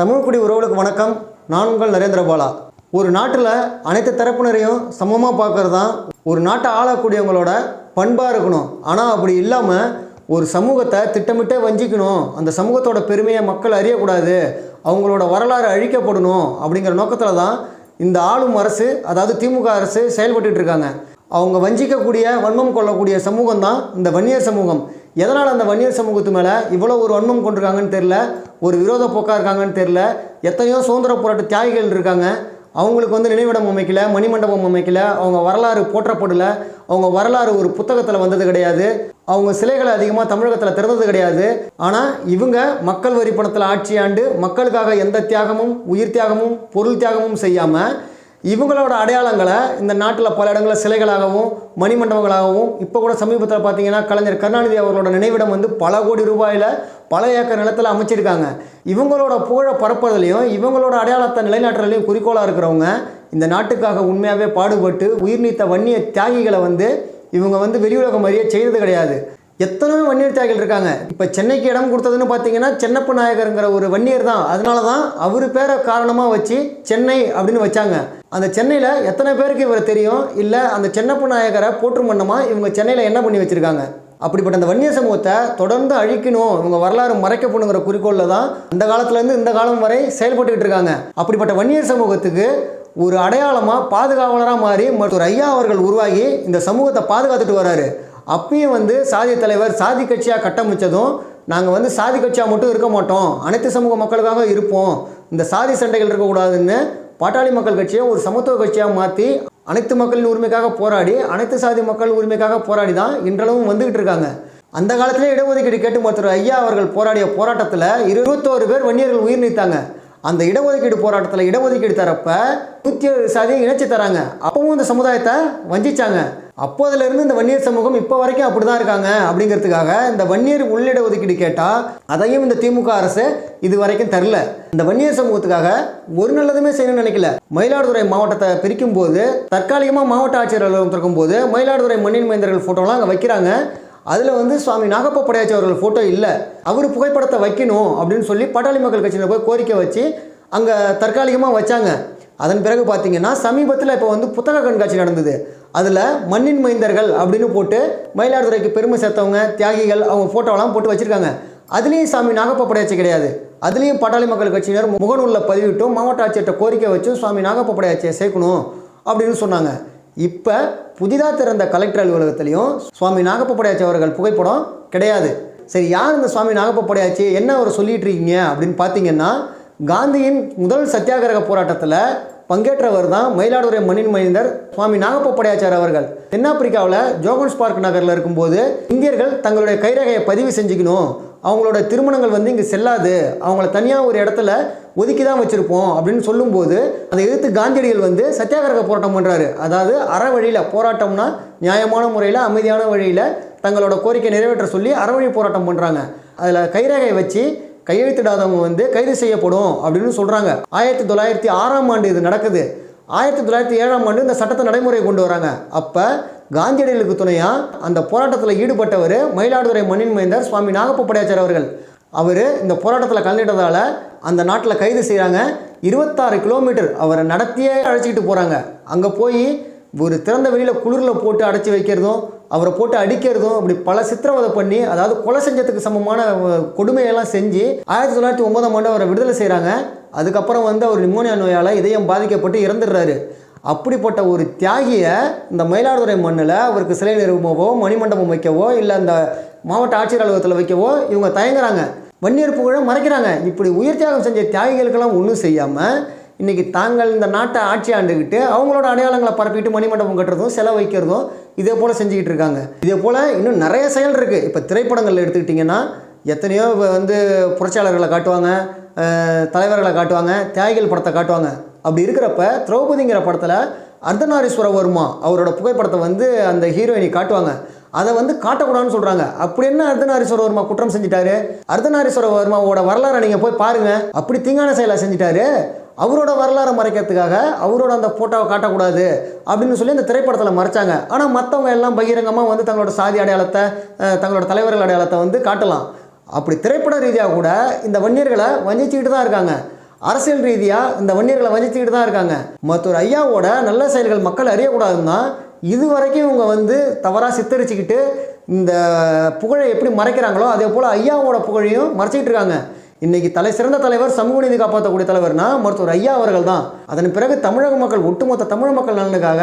தமிழ்குடி உறவுகளுக்கு வணக்கம். நான் உங்கள் நரேந்திர பாலா. ஒரு நாட்டில் அனைத்து தரப்பினரையும் சமமாக பார்க்கறது தான் ஒரு நாட்டை ஆளக்கூடியவங்களோட பண்பாக இருக்கணும். ஆனால் அப்படி இல்லாமல் ஒரு சமூகத்தை திட்டமிட்டே வஞ்சிக்கணும். அந்த சமூகத்தோட பெருமையை மக்கள் அறியக்கூடாது. அவங்களோட வரலாறு அழிக்கப்படணும் அப்படிங்கிற நோக்கத்தில் தான் இந்த ஆளும் அரசு அதாவது திமுக அரசு செயல்பட்டுட்டு இருக்காங்க. அவங்க வஞ்சிக்கக்கூடிய வன்மம் கொள்ளக்கூடிய சமூகம் தான் இந்த வன்னியர் சமூகம். எதனால் அந்த வன்னியர் சமூகத்து மேலே இவ்வளோ ஒரு வன்மம் கொண்டிருக்காங்கன்னு தெரில ஒரு விரோத போக்காக இருக்காங்கன்னு தெரில எத்தனையோ சுதந்திர போராட்ட தியாகிகள் இருக்காங்க. அவங்களுக்கு வந்து நினைவிடம் அமைக்கல மணிமண்டபம் அமைக்கல அவங்க வரலாறு போற்றப்படல அவங்க வரலாறு ஒரு புத்தகத்தில் வந்தது கிடையாது. அவங்க சிலைகளை அதிகமாக தமிழகத்தில் திறந்தது கிடையாது. ஆனால் இவங்க மக்கள் வரி பணத்தில் ஆட்சி ஆண்டு மக்களுக்காக எந்த தியாகமும் உயிர் தியாகமும் பொருள் தியாகமும் செய்யாமல் இவங்களோட அடையாளங்களை இந்த நாட்டில் பல இடங்களில் சிலைகளாகவும் மணிமண்டபங்களாகவும் இப்போ கூட சமீபத்தில் பார்த்தீங்கன்னா கலைஞர் கருணாநிதி அவர்களோட நினைவிடம் வந்து பல கோடி ரூபாயில் பல ஏக்கர் நிலத்தில் அமைச்சிருக்காங்க. இவங்களோட புகழை பரப்புறதுலையும் இவங்களோட அடையாளத்தை நிலைநாட்டுறதுலையும் குறிக்கோளாக இருக்கிறவங்க இந்த நாட்டுக்காக உண்மையாகவே பாடுபட்டு உயிர் நீத்த வன்னிய தியாகிகளை வந்து இவங்க வந்து வெளியுலகம் மாதிரியே செய்தது கிடையாது. எத்தனையோ வன்னியர் தியாகிகள் இருக்காங்க. இப்போ சென்னைக்கு இடம் கொடுத்ததுன்னு பார்த்தீங்கன்னா சென்னப்ப நாயகருங்கிற ஒரு வன்னியர் தான். அதனால தான் அவர் பேரை காரணமாக வச்சு சென்னை அப்படின்னு வச்சாங்க. அந்த சென்னையில் எத்தனை பேருக்கு இவரை தெரியும்? இல்லை அந்த சென்னப்ப நாயகரை போற்றும் வண்ணமாக இவங்க சென்னையில் என்ன பண்ணி வச்சுருக்காங்க? அப்படிப்பட்ட அந்த வன்னிய சமூகத்தை தொடர்ந்து அழிக்கணும். இவங்க வரலாறு மறைக்கப்படணுங்கிற குறிக்கோளில் தான் அந்த காலத்துலேருந்து இந்த காலம் வரை செயல்பட்டுக்கிட்டு இருக்காங்க. அப்படிப்பட்ட வன்னியர் சமூகத்துக்கு ஒரு அடையாளமாக பாதுகாவலராக மாறி மற்றொரு ஐயா அவர்கள் உருவாகி இந்த சமூகத்தை பாதுகாத்துட்டு வராரு. அப்பயும் வந்து சாதி தலைவர் சாதி கட்சியாக கட்டமைச்சதும் நாங்கள் வந்து சாதி கட்சியாக மட்டும் இருக்க மாட்டோம். அனைத்து சமூக மக்களுக்காக இருப்போம். இந்த சாதி சண்டைகள் இருக்கக்கூடாதுன்னு பாட்டாளி மக்கள் கட்சியை ஒரு சமத்துவ கட்சியாக மாற்றி அனைத்து மக்களின் உரிமைக்காக போராடி அனைத்து சாதி மக்கள் உரிமைக்காக போராடி தான் இன்றளவும் வந்துக்கிட்டு இருக்காங்க. அந்த காலத்திலே இடஒதுக்கீடு கேட்டு மருத்துவர் ஐயா அவர்கள் போராடிய போராட்டத்தில் இருபத்தோரு பேர் வன்னியர்கள் உயிர் நீத்தாங்க. அந்த இடஒதுக்கீடு போராட்டத்தில் இடஒதுக்கீடு தரப்ப நூற்றி ஏழு சாதியை இணைச்சி தராங்க. அப்பவும் இந்த சமுதாயத்தை வஞ்சிச்சாங்க. அப்போதுலேருந்து இந்த வன்னியர் சமூகம் இப்போ வரைக்கும் அப்படி தான் இருக்காங்க அப்படிங்கிறதுக்காக இந்த வன்னியர் உள்ளிட ஒதுக்கீடு கேட்டால் அதையும் இந்த திமுக அரசு இது வரைக்கும் தரல. இந்த வன்னியர் சமூகத்துக்காக ஒரு நல்லதுமே செய்யணும்னு நினைக்கல. மயிலாடுதுறை மாவட்டத்தை பிரிக்கும் போது தற்காலிகமாக மாவட்ட ஆட்சியர் அலுவலகம் திறக்கும் போது மயிலாடுதுறை மண்ணின் மைந்தர்கள் ஃபோட்டோலாம் அங்கே வைக்கிறாங்க. அதில் வந்து சுவாமி நாகப்ப படையாச்சி அவர்கள் ஃபோட்டோ இல்லை. அவர் புகைப்படத்தை வைக்கணும் அப்படின்னு சொல்லி பாட்டாளி மக்கள் கட்சியில் போய் கோரிக்கை வச்சு அங்கே தற்காலிகமாக வச்சாங்க. அதன் பிறகு பார்த்தீங்கன்னா சமீபத்தில் இப்போ வந்து புத்தக கண்காட்சி நடந்தது. அதில் மண்ணின் மைந்தர்கள் அப்படின்னு போட்டு மயிலாடுதுறைக்கு பெருமை சேர்த்தவங்க தியாகிகள் அவங்க ஃபோட்டோலாம் போட்டு வச்சுருக்காங்க. அதுலேயும் சாமி நாகப்பா படையாச்சி கிடையாது. அதுலேயும் பாட்டாளி மக்கள் கட்சியினர் முகநூலில் பதிவிட்டும் மாவட்ட ஆட்சியர்கிட்ட கோரிக்கை வச்சும் சுவாமி நாகப்ப படையாச்சியை சேர்க்கணும் அப்படின்னு சொன்னாங்க. இப்போ புதிதாக திறந்த கலெக்டர் அலுவலகத்திலையும் சுவாமி நாகப்ப படையாச்சி அவர்கள் புகைப்படம் கிடையாது. சரி யார் இந்த சுவாமி நாகப்ப படையாச்சி என்ன அவர் சொல்லிட்டு இருக்கீங்க அப்படின்னு பார்த்தீங்கன்னா காந்தியின் முதல் சத்தியாகிரக போராட்டத்தில் பங்கேற்றவர் தான் மயிலாடுதுறை மண்ணின் மைந்தர் சுவாமி நாகப்ப படையாச்சார் அவர்கள். தென்னாப்பிரிக்காவில் ஜோகன்ஸ் பார்க் நகரில் இருக்கும்போது இந்தியர்கள் தங்களுடைய கைரகையை பதிவு செஞ்சுக்கணும். அவங்களோட திருமணங்கள் வந்து இங்கே செல்லாது. அவங்கள தனியாக ஒரு இடத்துல ஒதுக்கி தான் வச்சுருப்போம் அப்படின்னு சொல்லும்போது அதை எதிர்த்து காந்தியடிகள் வந்து சத்தியாகிரக போராட்டம் பண்ணுறாரு அதாவது அற வழியில் போராட்டம்னா நியாயமான முறையில் அமைதியான வழியில் தங்களோட கோரிக்கை நிறைவேற்ற சொல்லி அறவழி போராட்டம் பண்ணுறாங்க அதில் கைரேகை வச்சு கையெழுத்திடாதவங்க வந்து கைது செய்யப்படும் அப்படின்னு சொல்கிறாங்க ஆயிரத்தி தொள்ளாயிரத்தி ஆறாம் ஆண்டு இது நடக்குது. ஆயிரத்தி தொள்ளாயிரத்தி ஏழாம் ஆண்டு இந்த சட்டத்தை நடைமுறை கொண்டு வராங்க. அப்போ காந்தியடிகளுக்கு துணையாக அந்த போராட்டத்தில் ஈடுபட்டவர் மயிலாடுதுறை மண்ணின் மைந்தர் சுவாமி நாகப்ப படையாச்சார் அவர்கள். அவர் இந்த போராட்டத்தில் கலந்துட்டதால் அந்த நாட்டில் கைது செய்கிறாங்க இருபத்தாறு கிலோமீட்டர் அவரை நடத்தியே அழைச்சிக்கிட்டு போகிறாங்க அங்கே போய் ஒரு திறந்த வெளியில் குளிரில் போட்டு அடைச்சி வைக்கிறதும் அவரை போட்டு அடிக்கிறதும் அப்படி பல சித்திரவதை பண்ணி அதாவது கொலை செஞ்சதுக்கு சமமான கொடுமையெல்லாம் செஞ்சு ஆயிரத்தி தொள்ளாயிரத்தி ஒன்பதாம் ஆண்டு அவரை விடுதலை செய்கிறாங்க அதுக்கப்புறம் வந்து அவர் நிமோனியா நோயால் இதயம் பாதிக்கப்பட்டு இறந்துடுறாரு. அப்படிப்பட்ட ஒரு தியாகியை இந்த மயிலாடுதுறை மண்ணில் அவருக்கு சிலை நிறுவவோ மணிமண்டபம் வைக்கவோ இல்லை அந்த மாவட்ட ஆட்சியர் அலுவலகத்தில் வைக்கவோ இவங்க தயங்குறாங்க. வன்னியர் புகழை மறைக்கிறாங்க. இப்படி உயிர் தியாகம் செஞ்ச தியாகிகளுக்கெல்லாம் ஒன்றும் செய்யாமல் இன்றைக்கி தாங்கள் இந்த நாட்டை ஆட்சி ஆண்டுக்கிட்டு அவங்களோட அடையாளங்களை பரப்பிட்டு மணிமண்டபம் கட்டுறதும் செலவு வைக்கிறதும் இதே போல் செஞ்சுக்கிட்டு இருக்காங்க. இதே போல் இன்னும் நிறைய செயல் இருக்குது இப்போ திரைப்படங்கள் எடுத்துக்கிட்டிங்கன்னா எத்தனையோ வந்து புரட்சியாளர்களை காட்டுவாங்க தலைவர்களை காட்டுவாங்க தியாகிகள் படத்தை காட்டுவாங்க. அப்படி இருக்கிறப்ப திரௌபதிங்கிற படத்தில் அர்த்தநாரீஸ்வரவர்மா அவரோட புகைப்படத்தை வந்து அந்த ஹீரோயினி காட்டுவாங்க. அதை வந்து காட்டக்கூடாதுன்னு சொல்கிறாங்க அப்படி என்ன அர்த்தநாரீஸ்வரவர்மா குற்றம் செஞ்சிட்டாரு? அர்த்தநாரீஸ்வரவர்மாவோட வரலாறை நீங்கள் போய் பாருங்கள் அப்படி தீங்கான செயலை செஞ்சிட்டாரு. அவரோட வரலாறை மறைக்கிறதுக்காக அவரோட அந்த ஃபோட்டோவை காட்டக்கூடாது அப்படின்னு சொல்லி அந்த திரைப்படத்தில் மறைச்சாங்க. ஆனால் மற்றவங்க எல்லாம் பகிரங்கமாக வந்து தங்களோட சாதி அடையாளத்தை தங்களோட தலைவர்கள் அடையாளத்தை வந்து காட்டலாம். அப்படி திரைப்பட ரீதியாக கூட இந்த வன்னியர்களை வஞ்சிச்சுக்கிட்டு தான் இருக்காங்க. அரசியல் ரீதியாக இந்த வன்னியர்களை வஞ்சிச்சுக்கிட்டு தான் இருக்காங்க. மற்றொரு ஐயாவோட நல்ல செயல்கள் மக்கள் அறியக்கூடாதுன்னா இது வரைக்கும் இவங்க வந்து தவறாக சித்தரிச்சுக்கிட்டு இந்த புகழை எப்படி மறைக்கிறாங்களோ அதே போல் ஐயாவோட புகழையும் மறைச்சிக்கிட்டு இருக்காங்க. இன்னைக்கு தலை சிறந்த தலைவர் சமூக நீதி காப்பாற்றக்கூடிய தலைவர்னா மருத்துவர் ஐயா அவர்கள் தான் அதன் பிறகு தமிழக மக்கள் ஒட்டுமொத்த தமிழ் மக்கள் நலனுக்காக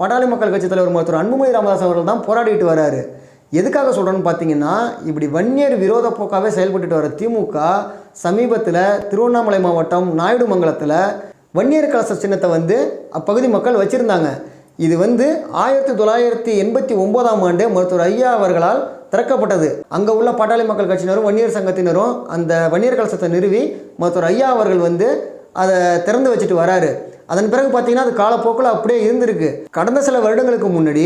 பட்டாளி மக்கள் கட்சி தலைவர் மருத்துவர் அன்புமணி ராமதாஸ் அவர்கள் தான் போராடிட்டு வராரு. எதுக்காக சொல்கிறேன்னு பார்த்தீங்கன்னா இப்படி வன்னியர் விரோத போக்காகவே செயல்பட்டுட்டு வர திமுக சமீபத்தில் திருவண்ணாமலை மாவட்டம் நாயுடுமங்கலத்தில் வன்னியர் கலச சின்னத்தை வந்து அப்பகுதி மக்கள் வச்சுருந்தாங்க. இது வந்து ஆயிரத்தி தொள்ளாயிரத்தி எண்பத்தி ஒம்போதாம் ஆண்டு மருத்துவர் ஐயா அவர்களால் திறக்கப்பட்டது. அங்கே உள்ள பாட்டாளி மக்கள் கட்சியினரும் வன்னியர் சங்கத்தினரும் அந்த வன்னியர் கலசத்தை நிறுவி மருத்துவர் ஐயா அவர்கள் வந்து அதை திறந்து வச்சுட்டு வராரு. அதன் பிறகு பார்த்தீங்கன்னா அது காலப்போக்கில் அப்படியே இருந்திருக்கு. கடந்த சில வருடங்களுக்கு முன்னாடி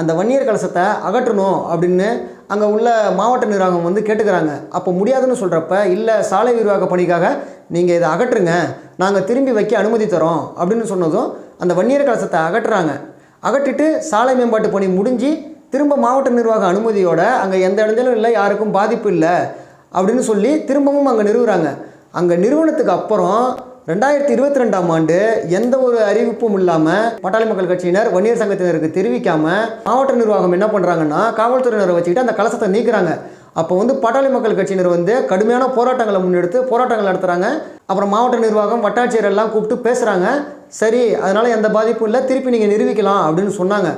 அந்த வன்னியர் கலசத்தை அகற்றணும் அப்படின்னு அங்கே உள்ள மாவட்ட நிர்வாகம் வந்து கேட்டுக்கிறாங்க. அப்போ முடியாதுன்னு சொல்கிறப்ப இல்லை சாலை விரிவாக்க பணிக்காக நீங்கள் இதை அகற்றுங்க நாங்கள் திரும்பி வைக்க அனுமதி தரோம் அப்படின்னு சொன்னதும் அந்த வன்னியர் கலசத்தை அகற்றுறாங்க. அகற்றிட்டு சாலை மேம்பாட்டு பணி முடிஞ்சு திரும்ப மாவட்ட நிர்வாக அனுமதியோட அங்கே எந்த இடத்திலும் இல்லை யாருக்கும் பாதிப்பு இல்லை அப்படின்னு சொல்லி திரும்பவும் அங்கே நிறுவுறாங்க. அங்கே நிறுவனத்துக்கு அப்புறம் ரெண்டாயிரத்தி இருபத்தி ரெண்டாம் ஆண்டு எந்த ஒரு அறிவிப்பும் இல்லாமல் பட்டாளி மக்கள் கட்சியினர் வன்னியர் சங்கத்தினருக்கு தெரிவிக்காமல் மாவட்ட நிர்வாகம் என்ன பண்ணுறாங்கன்னா காவல்துறையினரை வச்சுக்கிட்டு அந்த கலசத்தை நீக்கிறாங்க. அப்போ வந்து பாட்டாளி மக்கள் கட்சியினர் வந்து கடுமையான போராட்டங்களை முன்னெடுத்து போராட்டங்கள் நடத்துகிறாங்க அப்புறம் மாவட்ட நிர்வாகம் வட்டாட்சியர் எல்லாம் கூப்பிட்டு பேசுகிறாங்க சரி அதனால் எந்த பாதிப்பும் இல்லை திருப்பி நீங்கள் நிரூபிக்கலாம் அப்படின்னு சொன்னாங்க.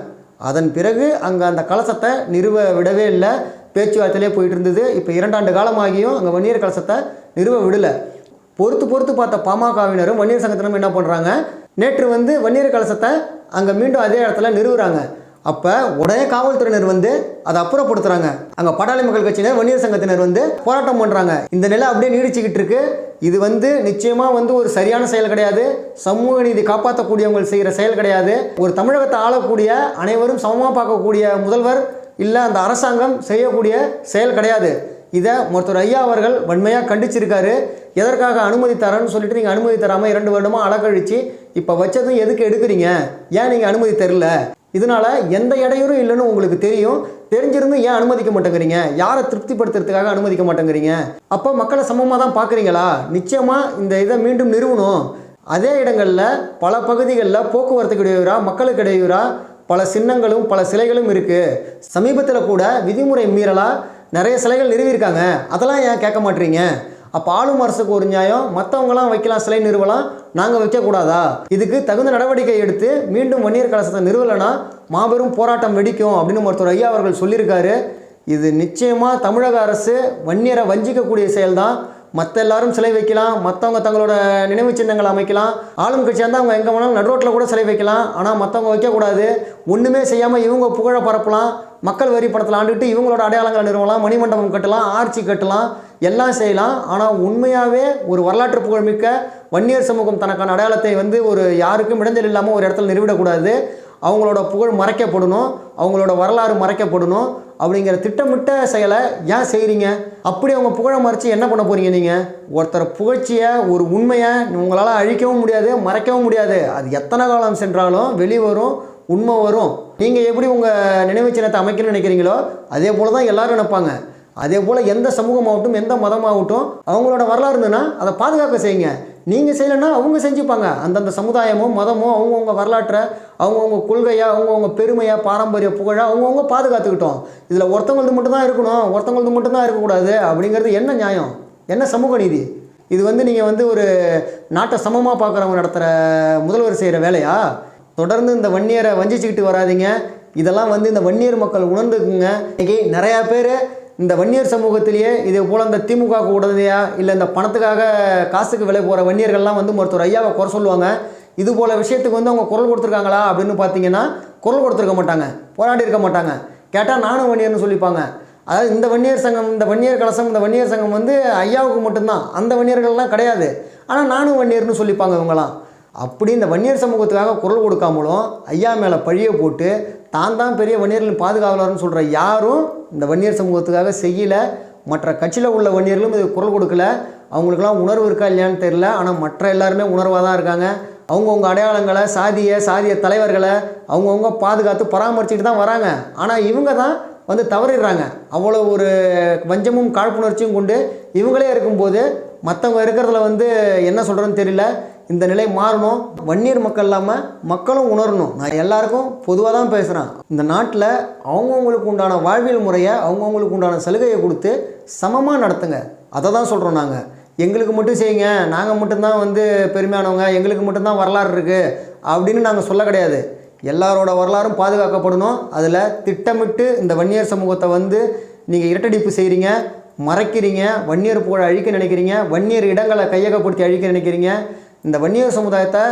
அதன் பிறகு அங்கே அந்த கலசத்தை நிறுவ விடவே இல்லை. பேச்சுவார்த்தையிலே போயிட்டு இருந்தது. இப்போ இரண்டாண்டு காலமாகியும் அங்கே வன்னியர் கலசத்தை நிறுவ விடலை. பொறுத்து பொறுத்து பார்த்த பாமகவினரும் வன்னியர் சங்கத்தினரும் என்ன பண்ணுறாங்க நேற்று வந்து வன்னியர் கலசத்தை அங்கே மீண்டும் அதே இடத்துல நிறுவுறாங்க. அப்போ உடனே காவல்துறையினர் வந்து அதை அப்புறப்படுத்துகிறாங்க அங்கே பாட்டாளி மக்கள் கட்சியினர் வன்னியர் சங்கத்தினர் வந்து போராட்டம் பண்ணுறாங்க இந்த நிலை அப்படியே நீடிச்சுக்கிட்டு இருக்கு. இது வந்து நிச்சயமாக வந்து ஒரு சரியான செயல் கிடையாது. சமூக நீதி காப்பாற்றக்கூடியவங்க செய்கிற செயல் கிடையாது. ஒரு தமிழகத்தை ஆளக்கூடிய அனைவரும் சமமாக பார்க்கக்கூடிய முதல்வர் இல்லை அந்த அரசாங்கம் செய்யக்கூடிய செயல் கிடையாது. இதை மருத்துவர் ஐயா அவர்கள் வன்மையாக கண்டிச்சிருக்காரு. எதற்காக அனுமதி தரேன்னு சொல்லிட்டு நீங்கள் அனுமதி தராமல் இரண்டு வருடமாக அலக்கழிச்சு இப்போ வச்சதும் எதுக்கு எடுக்கிறீங்க? ஏன் நீங்கள் அனுமதி தரல? இதனால எந்த இடையூறும் இல்லைன்னு உங்களுக்கு தெரியும். தெரிஞ்சிருந்து ஏன் அனுமதிக்க மாட்டேங்கிறீங்க? யாரை திருப்திப்படுத்துறதுக்காக அனுமதிக்க மாட்டேங்கிறீங்க? அப்போ மக்களை சமமாக தான் பார்க்குறீங்களா? நிச்சயமாக இந்த இதை மீண்டும் நிறுவணும். அதே இடங்களில் பல பகுதிகளில் போக்குவரத்துக்கு இடையூறா மக்களுக்கு இடையூறா பல சின்னங்களும் பல சிலைகளும் இருக்குது சமீபத்தில் கூட விதிமுறை மீறலாக நிறைய சிலைகள் நிறுவியிருக்காங்க. அதெல்லாம் ஏன் கேட்க மாட்டீங்க? அப்போ ஆளும் அரசுக்கு ஒரு நியாயம் மற்றவங்களாம் வைக்கலாம் சிலை நிறுவலாம் நாங்கள் வைக்கக்கூடாதா? இதுக்கு தகுந்த நடவடிக்கை எடுத்து மீண்டும் வன்னியர் கலசத்தை நிறுவலைனா மாபெரும் போராட்டம் வெடிக்கும் அப்படின்னு மருத்துவர் ஐயா அவர்கள் சொல்லியிருக்காரு. இது நிச்சயமாக தமிழக அரசு வன்னியரை வஞ்சிக்கக்கூடிய செயல்தான். மற்ற எல்லாரும் சிலை வைக்கலாம் மற்றவங்க தங்களோட நினைவு சின்னங்கள் அமைக்கலாம். ஆளும் கட்சியாக இருந்தால் அவங்க எங்கே வேணாலும் நடுரோட்டில் கூட சிலை வைக்கலாம். ஆனால் மற்றவங்க வைக்கக்கூடாது. ஒன்றுமே செய்யாமல் இவங்க புகழ பரப்பலாம். மக்கள் வரி படத்தில் ஆண்டுகிட்டு இவங்களோட அடையாளங்களை நிறுவலாம். மணிமண்டபம் கட்டலாம் ஆர்ச்சி கட்டலாம் எல்லாம் செய்யலாம். ஆனால் உண்மையாகவே ஒரு வரலாற்று புகழ்மிக்க வன்னியர் சமூகம் தனக்கான அடையாளத்தை வந்து ஒரு யாருக்கும் இடைஞ்சல் இல்லாமல் ஒரு இடத்துல நிறுவிடக்கூடாது. அவங்களோட புகழ் மறைக்கப்படணும். அவங்களோட வரலாறு மறைக்கப்படணும். அப்படிங்கிற திட்டமிட்ட செயலை ஏன் செய்கிறீங்க அப்படி அவங்க புகழை மறைச்சு என்ன பண்ண போகிறீங்க நீங்கள் ஒருத்தர் புகழ்ச்சியை ஒரு உண்மையை உங்களால் அழிக்கவும் முடியாது மறைக்கவும் முடியாது. அது எத்தனை காலம் சென்றாலும் வெளிவரும் உண்மை வரும். நீங்கள் எப்படி உங்கள் நினைவு சின்னத்தை அமைக்கணும்னு நினைக்கிறீங்களோ அதே போல் தான் எல்லோரும் நினைப்பாங்க. அதே போல் எந்த சமூகமாகட்டும் எந்த மதமாகட்டும் அவங்களோட வரலாறு இருந்ததுன்னா அதை பாதுகாக்க செய்யுங்க. நீங்கள் செய்யலைன்னா அவங்க செஞ்சுப்பாங்க. அந்தந்த சமுதாயமோ மதமோ அவங்கவுங்க வரலாற்றை அவங்கவுங்க கொள்கையாக அவங்கவுங்க பெருமையாக பாரம்பரிய புகழாக அவங்கவுங்க பாதுகாத்துக்கிட்டோம். இதில் ஒருத்தவங்களது மட்டும்தான் இருக்கணும் ஒருத்தவங்களது மட்டும்தான் இருக்கக்கூடாது அப்படிங்கிறது என்ன நியாயம்? என்ன சமூக நீதி? இது வந்து நீங்கள் வந்து ஒரு நாட்டை சமமாக பார்க்குறவங்க நடத்துகிற முதல்வர் செய்கிற வேலையா? தொடர்ந்து இந்த வன்னியரை வஞ்சிச்சுக்கிட்டு வராதீங்க. இதெல்லாம் வந்து இந்த வன்னியர் மக்கள் உணர்ந்துக்குங்க. இன்றைக்கி நிறையா பேர் இந்த வன்னியர் சமூகத்திலேயே இதே போல் இந்த திமுக உடனடியாக இல்லை இந்த பணத்துக்காக காசுக்கு விலை போகிற வன்னியர்கள்லாம் வந்து மருத்துவர் ஐயாவை குறை சொல்லுவாங்க. இது போல் விஷயத்துக்கு வந்து அவங்க குரல் கொடுத்துருக்காங்களா அப்படின்னு பார்த்தீங்கன்னா குரல் கொடுத்துருக்க மாட்டாங்க. போராடி இருக்க மாட்டாங்க. கேட்டால் நானும் வன்னியர்னு சொல்லிப்பாங்க. அதாவது இந்த வன்னியர் சங்கம் இந்த வன்னியர் கலசம் இந்த வன்னியர் சங்கம் வந்து ஐயாவுக்கு மட்டும்தான். அந்த வன்னியர்கள்லாம் கிடையாது. ஆனால் நானும் வன்னியர்னு சொல்லிப்பாங்க இவங்களாம் அப்படி இந்த வன்னியர் சமூகத்துக்காக குரல் கொடுக்காமலும் ஐயா மேலே பழியை போட்டு தான் தான் பெரிய வன்னியர்களின் பாதுகாவலர்னு சொல்கிற யாரும் இந்த வன்னியர் சமூகத்துக்காக செய்யலை. மற்ற கட்சியில் உள்ள வன்னியர்களும் இது குரல் கொடுக்கல. அவங்களுக்கெல்லாம் உணர்வு இருக்கா இல்லையான்னு தெரில ஆனால் மற்ற எல்லாருமே உணர்வாக தான் இருக்காங்க. அவங்கவுங்க அடையாளங்களை சாதிய சாதிய தலைவர்களை அவங்கவுங்க பாதுகாத்து பராமரிச்சுட்டு தான் வராங்க. ஆனால் இவங்க தான் வந்து தவறிடுறாங்க. அவ்வளோ ஒரு வஞ்சமும் காழ்ப்புணர்ச்சியும் கொண்டு இவங்களே இருக்கும்போது மற்றவங்க இருக்கிறதுல வந்து என்ன சொல்கிறோன்னு தெரியல. இந்த நிலை மாறணும். வன்னியர் மக்கள் இல்லாமல் மக்களும் உணரணும். நான் எல்லாருக்கும் பொதுவாக தான் பேசுகிறேன் இந்த நாட்டில் அவங்கவுங்களுக்கு உண்டான வாழ்வியல் முறையை அவங்கவுங்களுக்கு உண்டான சலுகையை கொடுத்து சமமாக நடத்துங்க. அதை தான் சொல்கிறோம் நாங்கள் எங்களுக்கு மட்டும் செய்யுங்க. நாங்கள் மட்டும்தான் வந்து பெருமையானவங்க. எங்களுக்கு மட்டும்தான் வரலாறு இருக்குது அப்படின்னு நாங்கள் சொல்ல கிடையாது. எல்லாரோட வரலாறும் பாதுகாக்கப்படணும். அதில் திட்டமிட்டு இந்த வன்னியர் சமூகத்தை வந்து நீங்கள் இரட்டடிப்பு செய்கிறீங்க மறைக்கிறீங்க வன்னியர் புகழை அழிக்க நினைக்கிறீங்க வன்னியர் இடங்களை கையகப்படுத்தி அழிக்க நினைக்கிறீங்க இந்த வன்னியர் சமுதாயத்தை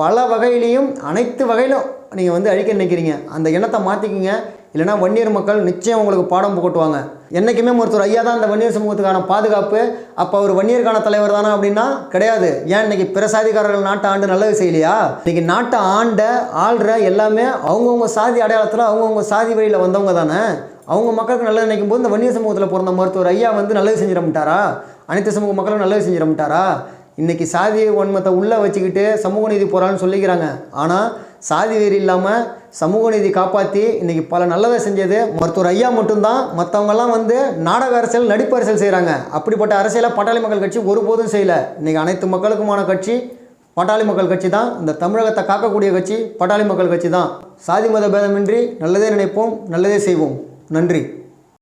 பல வகையிலையும் அனைத்து வகையிலும் நீங்கள் வந்து அழிக்க நினைக்கிறீங்க. அந்த எண்ணத்தை மாற்றிக்கிங்க இல்லைனா வன்னியர் மக்கள் நிச்சயம் உங்களுக்கு பாடம் புகட்டுவாங்க. என்றைக்குமே ஒருத்தர் ஐயா தான் இந்த வன்னியர் சமூகத்துக்கான பாதுகாப்பு. அப்போ அவர் வன்னியருக்கான தலைவர் தானா அப்படின்னா கிடையாது. ஏன் இன்னைக்கு பிற சாதிக்காரர்கள் நாட்டை ஆண்டு நல்லது செய்யலையா? இன்னைக்கு நாட்டை ஆண்ட ஆள்ற எல்லாமே அவங்கவுங்க சாதி அடையாளத்தில் அவங்கவுங்க சாதி வழியில் வந்தவங்க தானே. அவங்க மக்களுக்கு நல்லது நினைக்கும் போது இந்த வன்னியர் சமூகத்தில் பிறந்த மருத்துவர் ஐயா வந்து நல்லது செஞ்சிடமாட்டாரா அனைத்து சமூக மக்களும் நல்லது செஞ்சிடமாட்டாரா இன்றைக்கி சாதி வன்மத்தை உள்ளே வச்சுக்கிட்டு சமூக நீதி போகிறான்னு சொல்லிக்கிறாங்க. ஆனால் சாதி வெறி இல்லாமல் சமூக நீதி காப்பாற்றி இன்றைக்கி பல நல்லதை செஞ்சது. மருத்துவர் ஐயா மட்டும்தான். மற்றவங்கெல்லாம் வந்து நாடக அரசியல் நடிப்பு அரசியல் செய்கிறாங்க அப்படிப்பட்ட அரசியலை பட்டாளி மக்கள் கட்சி ஒருபோதும் செய்யலை. இன்றைக்கி அனைத்து மக்களுக்குமான கட்சி பட்டாளி மக்கள் கட்சி தான். இந்த தமிழகத்தை காக்கக்கூடிய கட்சி பட்டாளி மக்கள் கட்சி தான். சாதி மத பேதமின்றி நல்லதே நினைப்போம் நல்லதே செய்வோம். நன்றி.